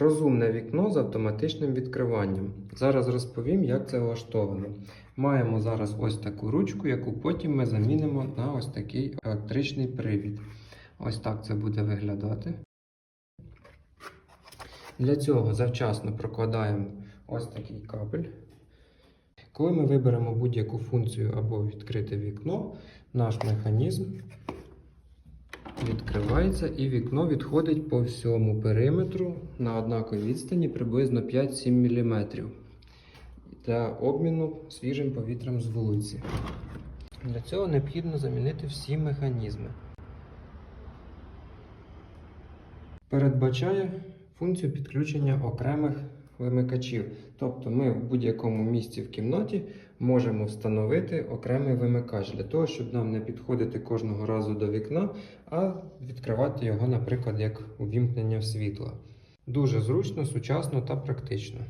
Розумне вікно з автоматичним відкриванням. Зараз розповім, як це влаштовано. Маємо зараз ось таку ручку, яку потім ми замінимо на ось такий електричний привід. Ось так це буде виглядати. Для цього завчасно прокладаємо ось такий кабель. Коли ми виберемо будь-яку функцію або відкрите вікно, наш механізм відкривається і вікно відходить по всьому периметру на однаковій відстані приблизно 5-7 мм для обміну свіжим повітрям з вулиці. Для цього необхідно замінити всі механізми. Передбачає функцію підключення окремих вимикачів. Тобто ми в будь-якому місці в кімнаті можемо встановити окремий вимикач для того, щоб нам не підходити кожного разу до вікна, а відкривати його, наприклад, як увімкнення світла. Дуже зручно, сучасно та практично.